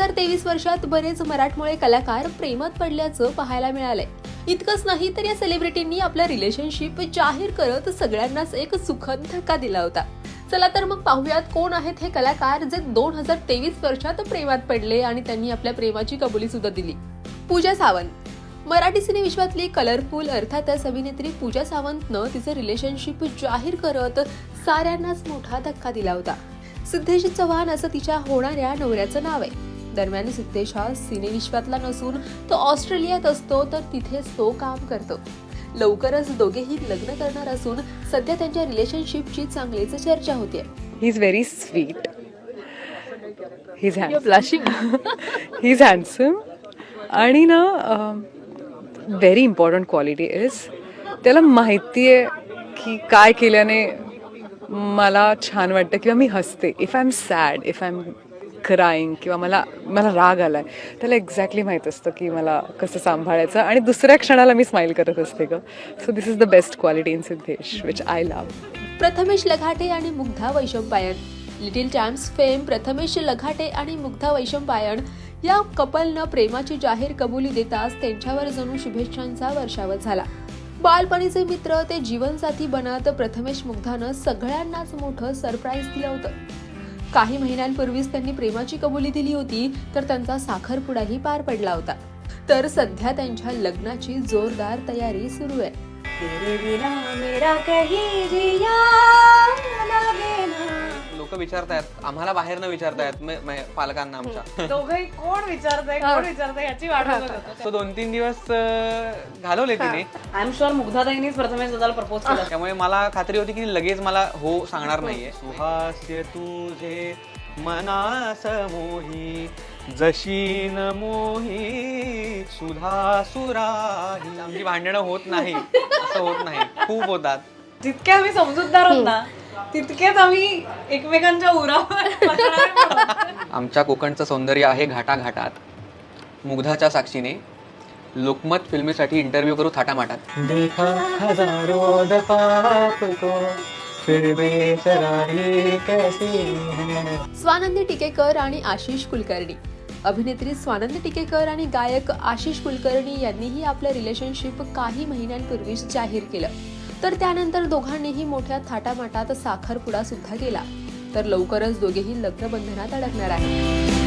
हजार तेवीस वर्षात बरेच मराठमोळे कलाकार प्रेमात पडल्याचं पाहायला मिळालंय. इतकंच नाही तर या सेलिब्रिटींनी आपलं रिलेशनशिप जाहीर करत सगळ्यांनाच एक सुखद धक्का दिला होता. चला तर मग पाहूयात कोण आहेत हे कलाकार जे दोन हजार तेवीस वर्षात प्रेमात पडले आणि त्यांनी आपल्या प्रेमाची कबुली सुद्धा दिली. पूजा सावंत. मराठी सिनेविश्वातली कलरफुल अर्थातच अभिनेत्री पूजा सावंतनं तिचं रिलेशनशिप जाहीर करत साऱ्यांनाच मोठा धक्का दिला होता. सिद्धेश चव्हाण असं तिच्या होणाऱ्या नवऱ्याचं नाव आहे. दरम्यान सिद्धेश हा सिनेविश्वातला नसून तो ऑस्ट्रेलियात असतो तर तिथेच तो काम करतो. लवकरच दोघेही लग्न करणार असून सध्या त्यांच्या रिलेशनशिपची चांगलीच चर्चा होतीये. He is very sweet he is blushing he is handsome आणि ना व्हेरी इम्पॉर्टंट क्वालिटी इज त्याला माहिती आहे की काय केल्याने मला छान वाटतं किंवा मी हसते. If I am sad if I am crying किंवा मला मला राग आलाय. त्याला एक्झॅक्टली माहीत असतं की मला कसं सांभाळायचं आणि दुसऱ्या क्षणाला मी स्माईल करत असते ग. So this is the best quality in Siddhesh which I love Prathamesh Laghate आणि Mugdha Vaishampayan Little Champs fame Prathamesh Laghate आणि मुग्धा वैशंपायन या कपलनं प्रेमाची जाहीर कबुली देताच त्यांच्यावर जणू शुभेच्छांचा वर्षावत झाला. बालपणीचे मित्र ते जीवनसाथी बनत प्रथमेश मुग्धानं सगळ्यांनाच मोठं सरप्राईज दिलं होतं. काही महिन्यांपूर्वीच त्यांनी प्रेमाची कबुली दिली होती तर त्यांचा साखरपुडाही पार पडला होता. तर सध्या त्यांच्या लग्नाची जोरदार तयारी सुरू आहे. विचारतायत? आम्हाला बाहेर न विचारतायत म- म- पालकांना आमच्या. दोघंही कोण विचारतंय कोण विचारतंय याची वाट बघत होतो. तो दोन तीन दिवस अं, घालवले तिने. आय एम शुअर मुग्धाताईनीच प्रथमेश दादाला प्रपोज केला. त्यामुळे मला खात्री होती की लगेच मला हो सांगणार नाहीये. सुहास्य तुझे मनास मोही जशी न मोही सुधा सुराही आमची भांडणं होत नाही असं होत नाही. खूप होतात. जितके आम्ही समजूतदार आहोत ना तितकेच आम्ही एकमेकांच्या उरावर. आमच्या कोकणचं सौंदर्य आहे घाटा घाटात मुग्धाच्या साक्षीने लोकमत फिल्मीसाठी इंटरव्ह्यू करू थाटामाटात. देखा हजारो कैसी है? स्वानंदी टिकेकर आणि आशिष कुलकर्णी. अभिनेत्री स्वानंदी टिकेकर आणि गायक आशिष कुलकर्णी यांनीही आपलं रिलेशनशिप काही महिन्यांपूर्वीच जाहीर केलं. तर त्यानंतर दोघांनीही मोठ्या थाटामाटात साखरपुडा सुद्धा केला. तर लवकरच दोघेही लग्नबंधनात अडकणार आहेत.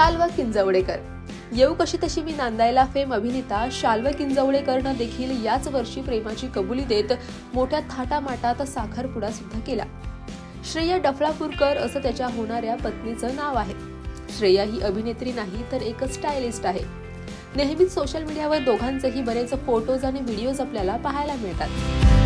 शाल्व किंजवडेकर. येऊ कशी तशी मी नांदायला फेम अभिनेता शाल्व किंजवडेकरनं देखील याच वर्षी प्रेमाची कबुली देत मोठ्या थाटामाटात साखरपुडा सुद्धा केला. श्रेया डफळापूरकर असं त्याच्या होणाऱ्या पत्नीचं नाव आहे. श्रेया ही अभिनेत्री नाही तर एक स्टायलिस्ट आहे. नेहमीच सोशल मीडियावर दोघांचेही बरेच फोटोज आणि व्हिडिओज आपल्याला पाहायला मिळतात.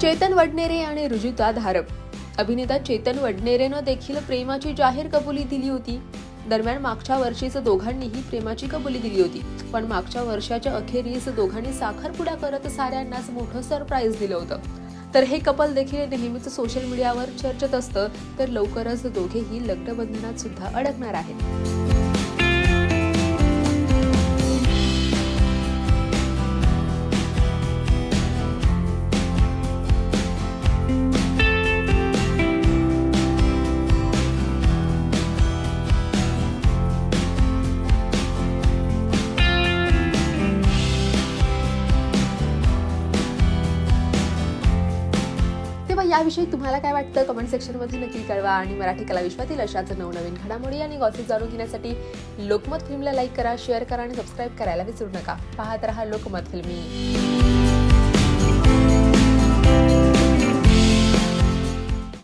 चेतन वडनेरे आणि रुजुता धारप. अभिनेता चेतन वडनेरेनं देखील प्रेमाची जाहीर कबुली दिली होती. दरम्यान मागच्या वर्षीच दोघांनीही प्रेमाची कबुली दिली होती. पण मागच्या वर्षाच्या अखेरीस दोघांनी साखरपुडा करत साऱ्यांनाच मोठं सरप्राईज दिलं होतं. तर हे कपल देखील नेहमीच सोशल मीडियावर चर्चेत असतं. तर लवकरच दोघेही लग्नबंधनात सुद्धा अडकणार आहेत. किंवा याविषयी तुम्हाला काय वाटतं? कमेंट सेक्शनमध्ये नक्की कळवा आणि मराठी कला विश्वातील अशाच नवनवीन घडामोडी आणि गॉसिप जाणून घेण्यासाठी लोकमत फिल्मला लाईक करा शेअर करा आणि सबस्क्राईब करायला विसरू नका. पाहत रहा लोकमत फिल्मी